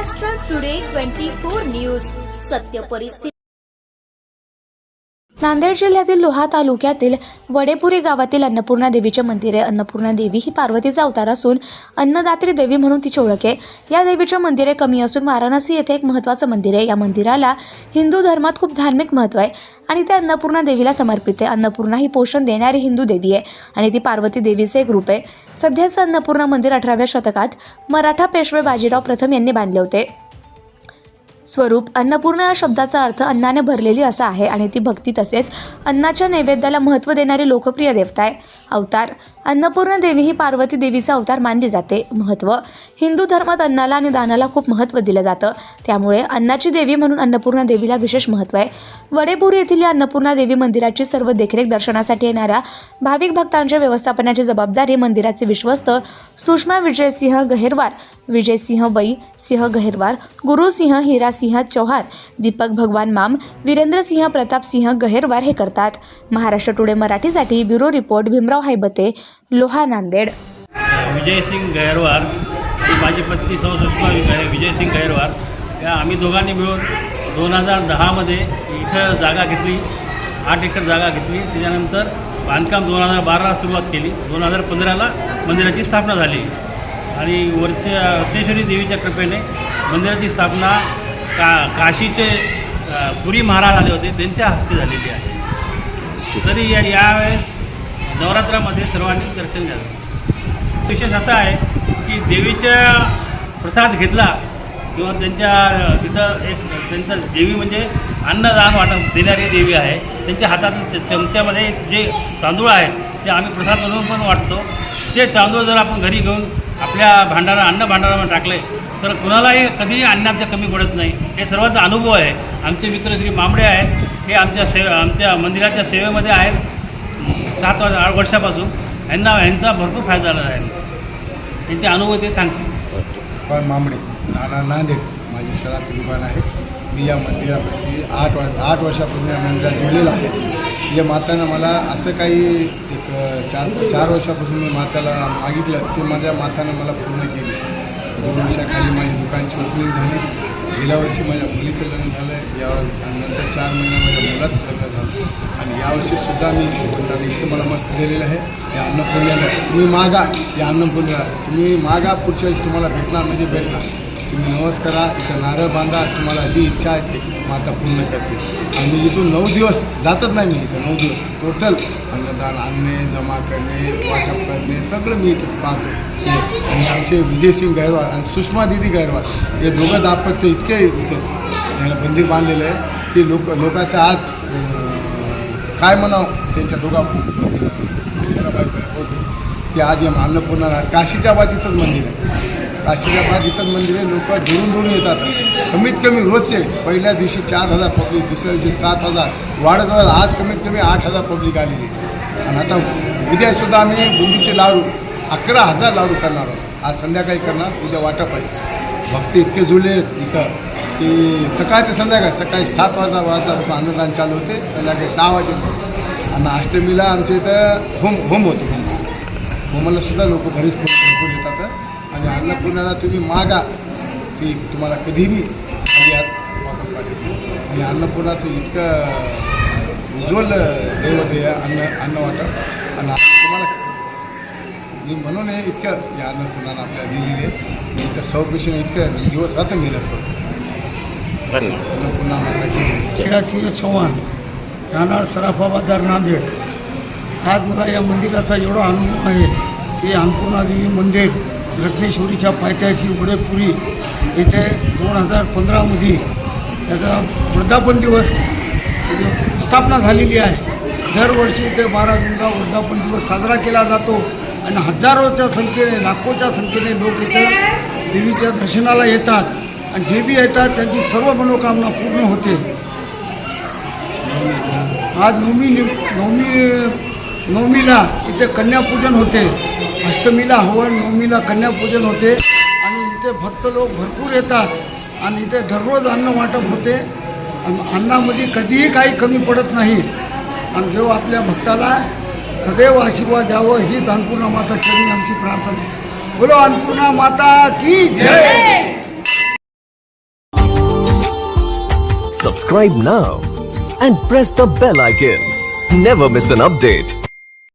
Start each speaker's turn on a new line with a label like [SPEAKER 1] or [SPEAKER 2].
[SPEAKER 1] Maharashtra today twenty four news सत्य परिस्थिती
[SPEAKER 2] नांदेड जिल्ह्यातील लोहा तालुक्यातील वडेपुरी गावातील अन्नपूर्णा देवीचे मंदिर आहे. अन्नपूर्णा देवी ही पार्वतीचा अवतार असून अन्नदात्री देवी म्हणून तिची ओळख आहे. या देवीचे मंदिरे कमी असून वाराणसी येथे एक महत्त्वाचं मंदिर आहे. या मंदिराला हिंदू धर्मात खूप धार्मिक महत्त्व आहे आणि ते अन्नपूर्णा देवीला समर्पित आहे. अन्नपूर्णा ही पोषण देणारी हिंदू देवी आहे आणि ती पार्वती देवीचे एक रूप आहे. सध्याचं अन्नपूर्णा मंदिर अठराव्या शतकात मराठा पेशवे बाजीराव प्रथम यांनी बांधले होते. स्वरूप अन्नपूर्ण या शब्दाचा अर्थ अन्नाने भरलेली असा आहे आणि ती भक्ती तसेच अन्नाच्या नैवेद्याला महत्त्व देणारी लोकप्रिय देवता आहे. अवतार अन्नपूर्णा देवी ही पार्वती देवीचा अवतार मानली जाते. महत्त्व हिंदू धर्मात अन्नाला आणि दानाला खूप महत्त्व दिलं जातं. त्यामुळे अन्नाची देवी म्हणून अन्नपूर्णा देवीला विशेष महत्त्व आहे. वडेपूर येथील या अन्नपूर्णा देवी मंदिराची सर्व देखरेख दर्शनासाठी येणाऱ्या भाविक भक्तांच्या व्यवस्थापनाची जबाबदारी मंदिराचे विश्वस्त सुषमा विजयसिंह गहेरवार विजयसिंह बई सिंह गहेरवार गुरुसिंह हिरासिंह चौहान दीपक भगवान माम वीरेंद्रसिंह प्रतापसिंह गहेरवार हे करतात. महाराष्ट्र टुडे मराठीसाठी ब्युरो रिपोर्ट भीमराव हायबते लोहा नांदेड.
[SPEAKER 3] विजयसिंग गैरवार माझी पत्नी सौ सुषमा विजय विजयसिंग गैरवार. या आम्ही दोघांनी मिळून दोन हजार दहामध्ये इथं जागा घेतली आठ एकर जागा घेतली. त्याच्यानंतर बांधकाम दोन हजार बाराला सुरुवात केली. दोन हजार पंधराला मंदिराची स्थापना झाली. आणि वरच्या रत्नेश्वरी देवीच्या कृपेने मंदिराची स्थापना का काशीचे पुरी महाराज आले होते. त्यांच्या हस्ते झालेली आहे. तरी या यावेळेस नवरात्रामध्ये सर्वांनी दर्शन घ्यावं. विशेष असा आहे की देवीच्या प्रसाद घेतला किंवा त्यांच्या तिथं एक त्यांचं देवी म्हणजे अन्नदान वाटप देणारी देवी आहे. त्यांच्या हातातील चमच्यामध्ये जे तांदूळ आहेत ते आम्ही प्रसाद म्हणून पण वाटतो. ते तांदूळ जर आपण घरी घेऊन आपल्या भांडारा अन्न भांडारामध्ये टाकले तर कुणालाही कधीही अन्नाचं कमी पडत नाही. हे सर्वांचा अनुभव आहे. आमचे मित्र श्री मांबडे आहेत. हे आमच्या से आमच्या मंदिराच्या सेवेमध्ये आहेत. सात वर्ष आठ वर्षापासून यांना यांचा भरपूर फायदा झाला आहे. त्यांचे अनुभव ते सांगतील
[SPEAKER 4] पण मांबडे नाना नांदेड माझी सराचं दुकान आहे. मी या मंदिरापाशी आठ वर्ष आठ वर्षापासून या मंदिरात जोडलेलं आहे. या मातानं मला असं काही एक चार चार वर्षापासून मी माताला मागितलं ते माझ्या मातानं मला पूर्ण केली. दोन वर्षाखाली माझी दुकानची ओपनिंग झाली. गेल्या वर्षी माझ्या मुलीचं लग्न झालं या नंतर चार महिने माझ्या मुलाचं लग्न झालं. आणि यावर्षीसुद्धा मी भगवंताने इतकं मला मस्त दिलेलं आहे. या अन्नपूर्णेला तुम्ही मागा. या अन्नपूर्णेला तुम्ही मागा. पुढच्या वेळेस तुम्हाला भेटणार म्हणजे भेटणार. तुम्ही नवस करा इथं नारळ बांधा तुम्हाला जी इच्छा आहे ती माता पूर्ण करते आणि इथून नऊ दिवस जातच नाही मी इथं नऊ दिवस. टोटल अन्नदान आणणे जमा करणे वाटप करणे सगळं मी इथं पाहतो. आणि आमचे विजयसिंग गैरवार आणि सुषमा दिदी गैरवार हे दोघं दाम्पत्य इतके इथं याला मंदिर बांधलेलं आहे की लोक लोकांच्या आज काय म्हणावं त्यांच्या दोघा होतो. की आज या अन्नपूर्णा काशीच्या बाबतीतच मंदिर आहे. काशीच्या बाद इथंच मंदिरे लोक दुरून दुरून येतात. कमीत कमी रोजचे पहिल्या दिवशी चार हजार पब्लिक दुसऱ्या दिवशी सात हजार वाढत वाढत आज कमीत कमी आठ हजार पब्लिक आलेली आणि आता उद्यासुद्धा आम्ही बुंदीचे लाडू अकरा हजार लाडू करणार आहोत. आज संध्याकाळी करणार उद्या वाटप आहे भक्त इतके जुळले आहेत इथं की सकाळ ते संध्याकाळ सकाळी सात वाजता वाजतापासून अन्नदान चालू होते. संध्याकाळी दहा वाजेपर्यंत आणि अष्टमीला आमच्या इथं होम होम होतो. होम होमाला सुद्धा लोक घरीच भरपूर येतात. आणि अन्नपूर्णाला तुम्ही मागा ती तुम्हाला कधीही वापस पाठवते आणि अन्नपूर्णाचं इतकं उज्ज्वल दैवत आहे अन्न अन्न वाटप. आणि तुम्हाला मी म्हणून हे इतकं या अन्नपूर्णानं आपल्याला दिलेली आहे. मी इथं सौपेशन इतकं दिवस रात्र करतो अन्नपूर्णा जय.
[SPEAKER 5] शिरासिंह चव्हाण राहणार सराफा बाजार नांदेड. आज मला या मंदिराचा एवढा अनुभव आहे श्री अन्नपूर्णादेवी मंदिर. रत्नेश्वरीच्या पायथ्याशी वडेपुरी येथे दोन हजार पंधरामध्ये त्याचा वृद्धापन दिवस स्थापना झालेली आहे. दरवर्षी इथे बारा जूनला वृद्धापन दिवस साजरा केला जातो आणि हजारोच्या संख्येने लाखोच्या संख्येने लोक इथे देवीच्या दर्शनाला येतात. आणि जे बी येतात त्यांची सर्व मनोकामना पूर्ण होते. आज नवमी नवमी नवमीला इथे कन्यापूजन होते. अष्टमीला हवन नवमीला कन्यापूजन होते. आणि इथे भक्त लोक भरपूर येतात. आणि इथे दररोज अन्न वाटप होते. आणि अन्नामध्ये कधीही काही कमी पडत नाही. आणि देव आपल्या भक्ताला सदैव आशीर्वाद द्यावं हीच अन्नपूर्णा माता चरणी आमची प्रार्थना. बोलो अन्नपूर्णा माता की जय!
[SPEAKER 6] Subscribe now and press the bell icon. Never miss an update.